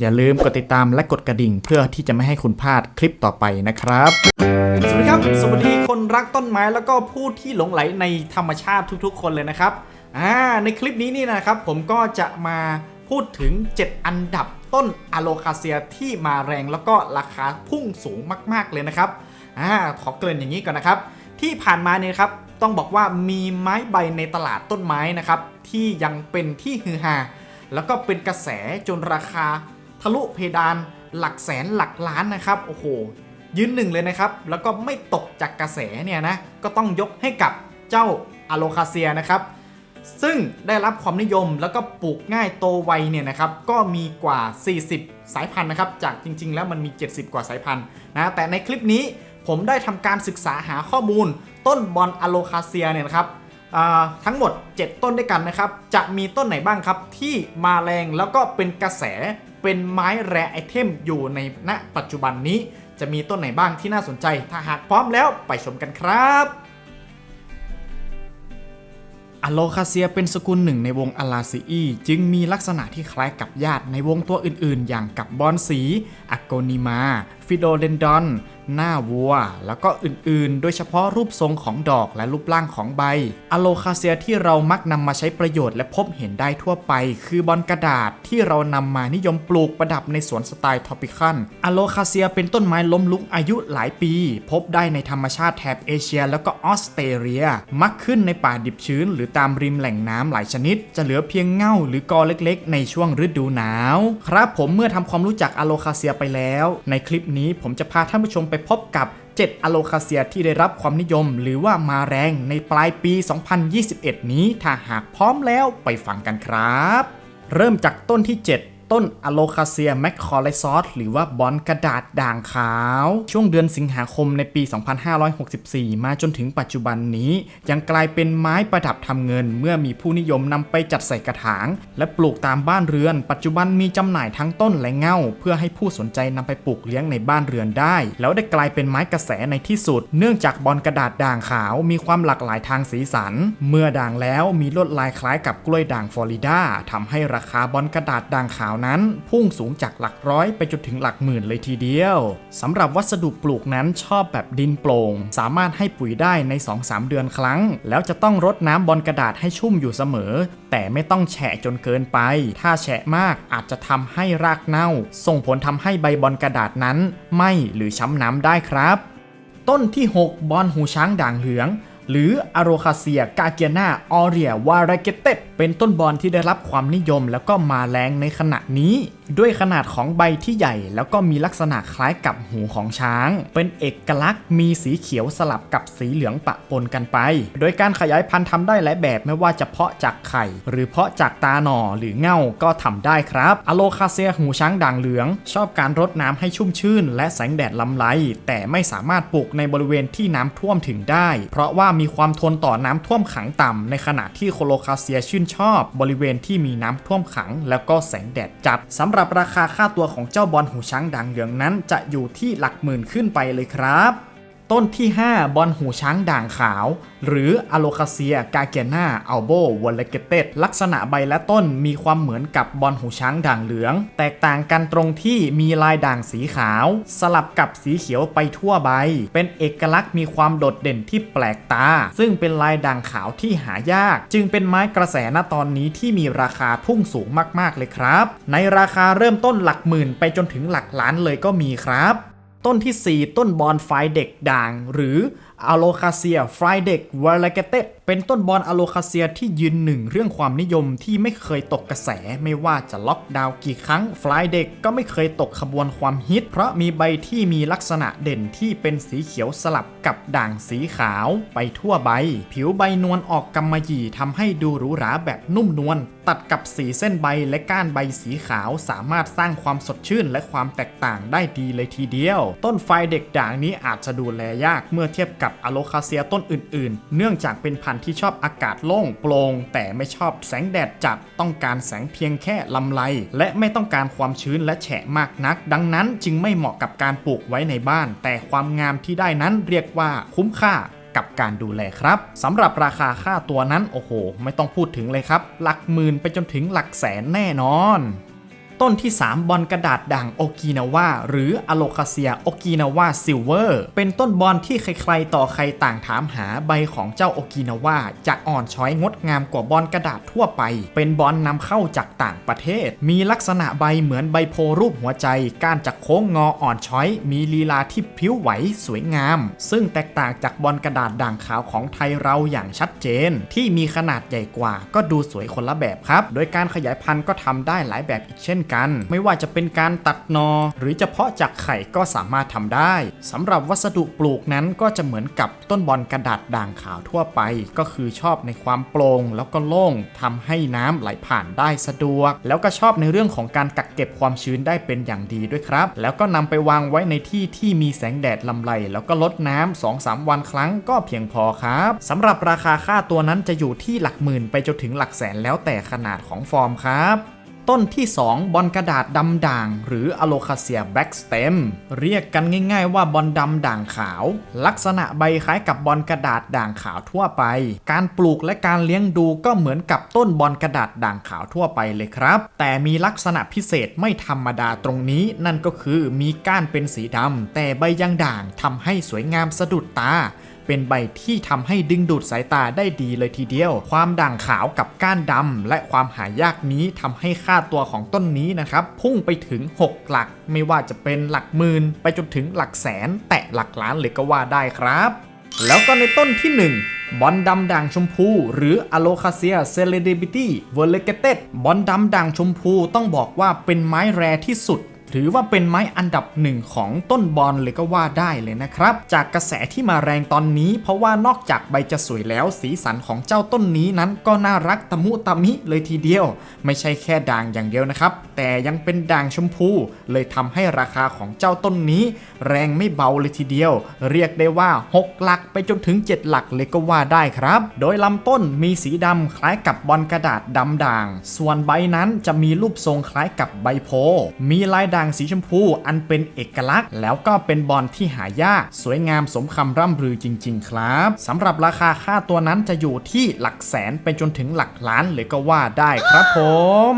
อย่าลืมกดติดตามและกดกระดิ่ง เพื่อที่จะไม่ให้คุณพลาดคลิปต่อไปนะครับ สวัสดีครับ สวัสดีคนรักต้นไม้แล้วก็ผู้ที่หลงไหลในธรรมชาติทุกๆ คนเลยนะครับอ่าในคลิปนี้นี่นะครับ ผมก็จะมาพูดถึง 7 อันดับต้นอะโลคาเซียที่มาแรงแล้วก็ราคาพุ่งสูงมาก ๆ เลยนะครับอ่าขอเกริ่นอย่างนี้ก่อนนะครับ ที่ผ่านมาเนี่ยครับต้องบอกว่ามีไม้ใบในตลาดต้นไม้นะครับ ที่ยังเป็นที่ฮือฮาแล้วก็เป็นกระแสจนราคา ทะลุเพดานหลักแสนหลักล้านนะครับโอ้โหยืนหนึ่งเลยนะครับ แล้วก็ไม่ตกจากกระแสเนี่ยนะก็ต้องยกให้กับเจ้าอะโลคาเซียนะครับซึ่งได้รับความนิยมแล้วก็ปลูกง่ายโตไวเนี่ยนะครับก็มีกว่า 40 สายพันธุ์นะครับจากจริง ๆ แล้วมันมี 70 กว่าสายพันธุ์นะแต่ในคลิปนี้ผมได้ทำการศึกษาหาข้อมูลต้นบอลอะโลคาเซียเนี่ยนะครับ ทั้งหมด 7 ต้นด้วยกันนะครับ จะมีต้นไหนบ้างครับที่มาแรงแล้วก็เป็นกระแสเป็นไม้แร่ไอเทมอยู่ในณปัจจุบันนี้ จะมีต้นไหนบ้างที่น่าสนใจ ถ้าหากพร้อมแล้วไปชมกันครับอโลคาเซียเป็นสกุลหนึ่งในวงอลาซีอีจึงมีลักษณะที่คล้ายกับญาติในวงตัวอื่นๆ อย่างกับบอนสีอะโกนิมา ฟิโดเดนดอน หน้าวัว แล้วก็อื่นๆ โดยเฉพาะรูปทรงของดอกและรูปร่างของใบ อะโลคาเซียที่เรามักนำมาใช้ประโยชน์และพบเห็นได้ทั่วไป คือบอนกระดาษที่เรานำมานิยมปลูกประดับในสวนสไตล์ทอปิคัลอะโลคาเซียเป็นต้นไม้ล้มลุกอายุหลายปี พบได้ในธรรมชาติแถบเอเชีย แล้วก็ออสเตรเลีย มักขึ้นในป่าดิบชื้น หรือตามริมแหล่งน้ำหลายชนิด จะเหลือเพียงเง่าหรือกอเล็กๆ ในช่วงฤดูหนาว ครับผมเมื่อทำความรู้จักอะโลคาเซียไปแล้ว ในคลิปนี้ผมจะพาท่านผู้ชมไปพบกับ 7อะโลคาเซียที่ได้รับความนิยม หรือว่ามาแรงในปลายปี 2021 นี้ ถ้าหากพร้อมแล้วไปฟังกันครับ เริ่มจากต้นที่ 7 ต้นอะโลคาเซียแมคคอไลซอสหรือว่าบอนกระดาษด่างขาว ช่วงเดือนสิงหาคมในปี 2564 มาจนถึงปัจจุบันนี้ ยังกลายเป็นไม้ประดับทำเงิน เมื่อมีผู้นิยมนำไปจัดใส่กระถาง และปลูกตามบ้านเรือน ปัจจุบันมีจำหน่ายทั้งต้นและเง่า เพื่อให้ผู้สนใจนำไปปลูกเลี้ยงในบ้านเรือนได้ แล้วได้กลายเป็นไม้กระแสในที่สุด เนื่องจากบอนกระดาษด่างขาว มีความหลากหลายทางสีสัน เมื่อด่างแล้วมีลวดลายคล้ายกับกล้วยด่างฟลอริดาทำให้ราคาบอนกระดาษด่างขาวนั้นพุ่งสูงจากหลักร้อยไปจนถึงหลักหมื่นเลยทีเดียวสำหรับวัสดุปลูกนั้นชอบแบบดินโปร่ง สามารถให้ปุ๋ยได้ใน 2-3 เดือนครั้ง แล้วจะต้องรดน้ำบนกระดาษให้ชุ่มอยู่เสมอ แต่ไม่ต้องแฉะจนเกินไป ถ้าแฉะมากอาจจะทำให้รากเน่า ส่งผลทำให้ใบบอลกระดาษนั้นไหมหรือช้ำน้ำได้ครับ ต้นที่ 6 บอนหูช้างด่างเหลือง หรืออโรคาเซียกาเกียนาออเรียวาราเกเตเป็นต้นบอลที่ได้รับความนิยมแล้วก็มาแรงในขณะนี้ ด้วยขนาดของใบที่ใหญ่ แล้วก็มีลักษณะคล้ายกับหูของช้าง เป็นเอกลักษณ์มีสีเขียวสลับกับสีเหลืองปะปนกันไป โดยการขยายพันธุ์ทำได้หลายแบบไม่ว่าจะเพาะจากไข่ หรือเพาะจากตาหน่อหรือเง่าก็ทำได้ครับอโลคาเซียหูช้างด่างเหลือง ชอบการรดน้ำให้ชุ่มชื่น และแสงแดดลำไรแต่ไม่สามารถปลูกในบริเวณที่น้ำท่วมถึงได้ เพราะว่ามีความทนต่อน้ำท่วมขังต่ำในขณะที่โคโลคาเซียชื่นชอบ บริเวณที่มีน้ำท่วมขัง แล้วก็แสงแดดจัดสำหรับราคาค่าตัวของเจ้าบอลหูช้างด่างเหลืองนั้นจะอยู่ที่หลักหมื่นขึ้นไปเลยครับ ต้นที่ 5 บอลหูช้างด่างขาว หรืออโลคาเซียกาเกียนาอัลโบวอลเลเกเตลักษณะใบและต้นมีความเหมือนกับบอลหูช้างด่างเหลือง แตกต่างกันตรงที่มีลายด่างสีขาว สลับกับสีเขียวไปทั่วใบ เป็นเอกลักษณ์มีความโดดเด่นที่แปลกตา ซึ่งเป็นลายด่างขาวที่หายาก จึงเป็นไม้กระแสณตอนนี้ที่มีราคาพุ่งสูงมากๆเลยครับ ในราคาเริ่มต้นหลักหมื่นไปจนถึงหลักล้านเลยก็มีครับ ต้นที่ 4 ต้นบอนไฟเด็กด่าง หรือ อโลคาเซียไฟเด็กวาลเกเตเป็นต้นบอนอโลคาเซียที่ยืนหนึ่งเรื่องความนิยมที่ไม่เคยตกกระแส ไม่ว่าจะล็อกดาวน์กี่ครั้งฟลายเด็กก็ไม่เคยตกขบวนความฮิต เพราะมีใบที่มีลักษณะเด่นที่เป็นสีเขียวสลับกับด่างสีขาว ไปทั่วใบ ผิวใบนวลออกกำมะหยี่ทำให้ดูหรูหราแบบนุ่มนวลตัดกับสีเส้นใบและก้านใบสีขาวสามารถสร้างความสดชื่นและความแตกต่างได้ดีเลยทีเดียว ต้นไฟเด็กด่างนี้อาจจะดูแลยากเมื่อเทียบกับอโลคาเซียต้นอื่นๆ เนื่องจากเป็นพันธุ์ที่ชอบอากาศโล่งโปร่งแต่ไม่ชอบแสงแดดจัดต้องการแสงเพียงแค่ลำไรและไม่ต้องการความชื้นและแฉะมากนัก ดังนั้นจึงไม่เหมาะกับการปลูกไว้ในบ้าน แต่ความงามที่ได้นั้นเรียกว่าคุ้มค่ากับการดูแลครับสำหรับราคาค่าตัวนั้นโอ้โห ไม่ต้องพูดถึงเลยครับ หลักหมื่นไปจนถึงหลักแสนแน่นอน ต้นที่ 3 บอลกระดาษด่างโอกินาวาหรืออโลคาเซียโอกินาวาซิลเวอร์เป็นต้นบอลที่ใครๆต่อใครต่างถามหาใบของเจ้าโอกินาวาจะอ่อนช้อยงดงามกว่าบอลกระดาษทั่วไป เป็นบอลนำเข้าจากต่างประเทศ มีลักษณะใบเหมือนใบโพรูปหัวใจก้านจะโค้งงออ่อนช้อย มีลีลาที่พริ้วไหวสวยงาม ซึ่งแตกต่างจากบอลกระดาษด่างขาวของไทยเราอย่างชัดเจน ที่มีขนาดใหญ่กว่าก็ดูสวยคนละแบบครับ โดยการขยายพันธุ์ก็ทำได้หลายแบบอีกเช่นกัน ไม่ว่าจะเป็นการตัดนอ หรือจะเพาะจากไข่ก็สามารถทำได้สำหรับวัสดุปลูกนั้นก็จะเหมือนกับต้นบอลกระดาษด่างขาวทั่วไป ก็คือชอบในความโปร่งแล้วก็โล่งทำให้น้ำไหลผ่านได้สะดวก แล้วก็ชอบในเรื่องของการกักเก็บความชื้นได้เป็นอย่างดีด้วยครับ แล้วก็นำไปวางไว้ในที่ที่มีแสงแดดลำไรแล้วก็ลดน้ำ2-3 วันครั้งก็เพียงพอครับสำหรับราคาค่าตัวนั้นจะอยู่ที่หลักหมื่นไปจนถึงหลักแสนแล้วแต่ขนาดของฟอร์มครับ ต้นที่ 2 บอลกระดาษดำด่าง หรืออโลคาเซียแบ็กสเตมเรียกกันง่าย ๆ ว่าบอลดำด่างขาว ลักษณะใบคล้ายกับบอลกระดาษด่างขาวทั่วไป การปลูกและการเลี้ยงดูก็เหมือนกับต้นบอลกระดาษด่างขาวทั่วไปเลยครับ แต่มีลักษณะพิเศษไม่ธรรมดาตรงนี้ นั่นก็คือมีก้านเป็นสีดำแต่ใบยังด่างทำให้สวยงามสะดุดตา เป็นใบที่ทำให้ดึงดูดสายตาได้ดีเลยทีเดียว ความด่างขาวกับก้านดำและความหายากนี้ทำให้ค่าตัวของต้นนี้นะครับพุ่งไปถึง 6 หลัก ไม่ว่าจะเป็นหลักหมื่นไปจนถึงหลักแสน แตะหลักล้านเลยก็ว่าได้ครับ แล้วก็ในต้นที่ 1บอลดำด่างชมพู หรือ a l o c a c i a c e l e b r i t y v e r l e g a t e d บอลดำด่างชมพูต้องบอกว่าเป็นไม้แรที่สุด ถือว่าเป็นไม้อันดับหนึ่งของต้นบอลเลยก็ว่าได้เลยนะครับ จากกระแสที่มาแรงตอนนี้ เพราะว่านอกจากใบจะสวยแล้ว สีสันของเจ้าต้นนี้นั้นก็น่ารักตะมุตะมิเลยทีเดียว ไม่ใช่แค่ด่างอย่างเดียวนะครับ แต่ยังเป็นด่างชมพู เลยทำให้ราคาของเจ้าต้นนี้ แรงไม่เบาเลยทีเดียว เรียกได้ว่า 6 หลักไปจนถึง 7 หลักเลยก็ว่าได้ครับ โดยลำต้นมีสีดำคล้ายกับบอลกระดาษดำด่าง ส่วนใบนั้นจะมีรูปทรงคล้ายกับใบโพ มีลายด่างสีชมพูอันเป็นเอกลักษณ์ แล้วก็เป็นบอลที่หายาก สวยงามสมคำร่ำลือจริง ๆ ครับสำหรับราคาค่าตัวนั้นจะอยู่ที่หลักแสนไปจนถึงหลักล้านเลยก็ว่าได้ครับผม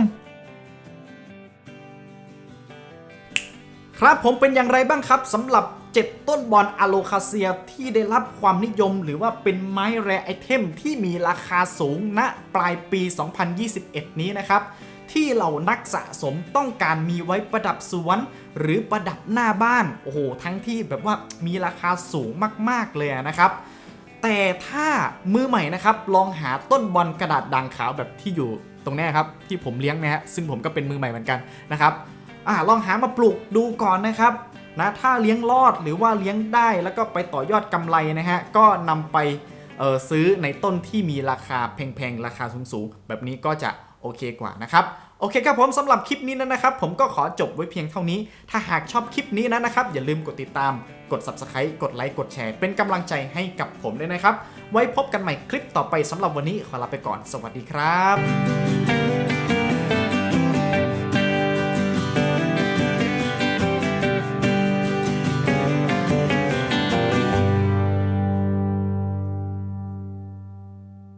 ครับผมเป็นอย่างไรบ้างครับสำหรับ7ต้นบอลอะโลคาเซียที่ได้รับความนิยม หรือว่าเป็นไม้แรไอเทมที่มีราคาสูงณปลายปี 2021 นี้นะครับ ที่เหล่านักสะสมต้องการมีไว้ประดับสวน หรือประดับหน้าบ้าน โอ้โห ทั้งที่แบบว่ามีราคาสูงมากๆเลยนะครับ แต่ถ้ามือใหม่นะครับ ลองหาต้นบอลกระดาษด่างขาวแบบที่อยู่ตรงนี้ครับ ที่ผมเลี้ยงนะฮะซึ่งผมก็เป็นมือใหม่เหมือนกันนะครับอ่าลองหามาปลูกดูก่อนนะครับนะถ้าเลี้ยงรอดหรือว่าเลี้ยงได้แล้วก็ไปต่อยอดกำไรนะฮะก็นำไปซื้อในต้นที่มีราคาแพงๆ ราคาสูงๆ แบบนี้ก็จะ โอเคกว่านะครับโอเคครับผมสำหรับคลิปนี้นะครับ ผมก็ขอจบไว้เพียงเท่านี้ ถ้าหากชอบคลิปนี้นะครับ อย่าลืมกดติดตาม กด subscribe กดไลค์ กดแชร์ เป็นกำลังใจให้กับผมด้วยนะครับ ไว้พบกันใหม่คลิปต่อไปสำหรับวันนี้ขอลาไปก่อน สวัสดีครับ